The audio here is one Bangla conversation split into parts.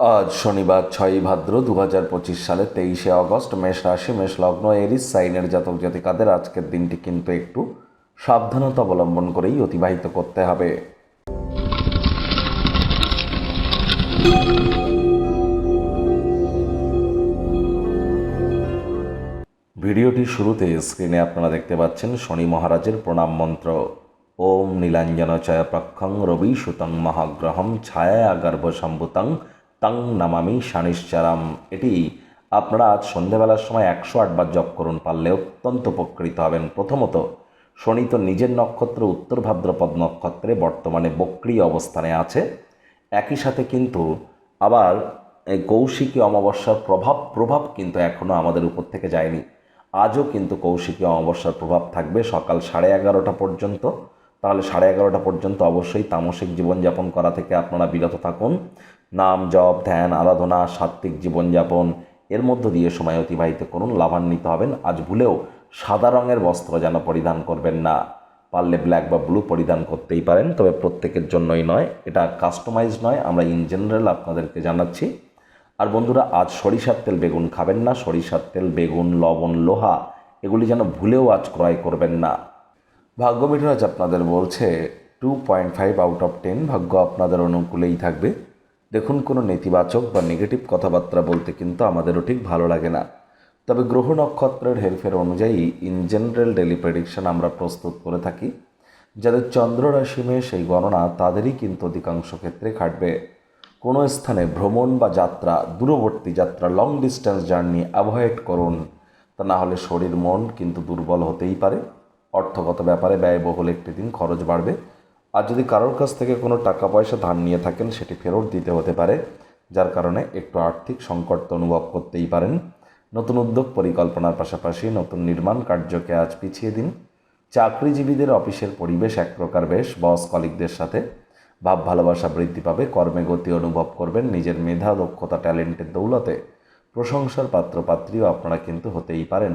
আজ শনিবার ছয়ই ভাদ্র দু হাজার পঁচিশ সালে তেইশে অগস্ট মেষ রাশি, মেষ লগ্ন, এরিস, সাইনের জাতক জাতিকাদের আজকের দিনটি কিন্তু একটু সাবধানতা অবলম্বন করেই অতিবাহিত করতে হবে। ভিডিওটির শুরুতে স্ক্রিনে আপনারা দেখতে পাচ্ছেন শনি মহারাজের প্রণাম মন্ত্র। ওম নীলাঞ্জন চয় প্রক্ষং রবি সুতং মহাগ্রহম ছায়া গর্ভ সম্ভুতং তং নামামি শানিশ্চারাম। এটি আপনারা আজ সন্ধেবেলার সময় একশো আটবার জপ করুন, পারলে অত্যন্ত উপকৃত হবেন। প্রথমত, শনি তো নিজের নক্ষত্র উত্তর ভাদ্রপদ নক্ষত্রে বর্তমানে বক্রি অবস্থানে আছে। একই সাথে কিন্তু আবার এই কৌশিকী অমাবস্যার প্রভাব প্রভাব কিন্তু এখনও আমাদের উপর থেকে যায়নি। আজও কিন্তু কৌশিকী অমাবস্যার প্রভাব থাকবে সকাল সাড়ে এগারোটা পর্যন্ত। তাহলে সাড়ে এগারোটা পর্যন্ত অবশ্যই তামসিক জীবনযাপন করা থেকে আপনারা বিরত থাকুন। নাম, জপ, ধ্যান, আরাধনা, সাত্ত্বিক জীবনযাপন, এর মধ্য দিয়ে সময় অতিবাহিত করুন, লাভান্বিত হবেন। আজ ভুলেও সাদা রঙের বস্ত্র যেন পরিধান করবেন না। পারলে ব্ল্যাক বা ব্লু পরিধান করতেই পারেন, তবে প্রত্যেকের জন্যই নয়। এটা কাস্টমাইজ নয়, আমরা ইন জেনারেল আপনাদেরকে জানাচ্ছি। আর বন্ধুরা, আজ সরিষার তেল বেগুন খাবেন না। সরিষার তেল, বেগুন, লবণ, লোহা, এগুলি যেন ভুলেও আজ ক্রয় করবেন না। ভাগ্য মিঠরাজ আপনাদের বলছে two point five out of ten ভাগ্য আপনাদের অনুকূলেই থাকবে। দেখুন কোনো নেতিবাচক বা নেগেটিভ কথাবার্তা বলতে কিন্তু আমাদেরও ঠিক ভালো লাগে না। তবে গ্রহ নক্ষত্রের হেরফের অনুযায়ী ইন জেনারেল ডেলি প্রেডিকশন আমরা প্রস্তুত করে থাকি। যাদের চন্দ্র মেয়ে সেই গণনা তাদেরই কিন্তু অধিকাংশ ক্ষেত্রে খাটবে। কোনো স্থানে ভ্রমণ বা যাত্রা, দূরবর্তী যাত্রা লং ডিস্টেন্স জার্নি অ্যাভয়েড করুন। তা না হলে শরীর মন কিন্তু দুর্বল হতেই পারে। অর্থগত ব্যাপারে ব্যয়বহুল একটি দিন খরচ বাড়বে। আর যদি কারোর কাছ থেকে কোনো টাকা পয়সা ধার নিয়ে থাকেন, সেটি ফেরত দিতে হতে পারে, যার কারণে একটু আর্থিক সংকট তো অনুভব করতেই পারেন। নতুন উদ্যোগ পরিকল্পনার পাশাপাশি নতুন নির্মাণ কার্যকে আজ পিছিয়ে দিন। চাকরিজীবীদের অফিসের পরিবেশ এক প্রকার বেশ, বস কলিকদের সাথে। ভাব ভালোবাসা বৃদ্ধি পাবে, কর্মে গতি অনুভব করবেন নিজের মেধা, দক্ষতা, ট্যালেন্টের দৌলতে। প্রশংসার পাত্রপাত্রীও আপনারা কিন্তু হতেই পারেন।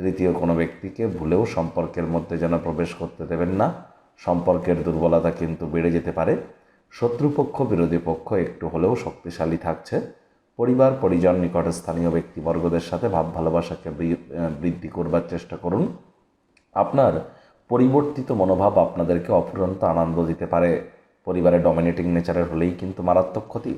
তৃতীয় কোনো ব্যক্তিকে ভুলেও সম্পর্কের মধ্যে যেন প্রবেশ করতে দেবেন না। সম্পর্কের দুর্বলতা কিন্তু বেড়ে যেতে পারে। শত্রুপক্ষ, বিরোধী পক্ষ একটু হলেও শক্তিশালী থাকছে। পরিবার, পরিজন, নিকট স্থানীয় ব্যক্তিবর্গদের সাথে ভাব ভালোবাসাকে বৃদ্ধি করবার চেষ্টা করুন। আপনার পরিবর্তিত মনোভাব আপনাদেরকে অফুরন্ত আনন্দ দিতে পারে। পরিবারে ডমিনেটিং নেচারের হলেই কিন্তু মারাত্মক ক্ষতি।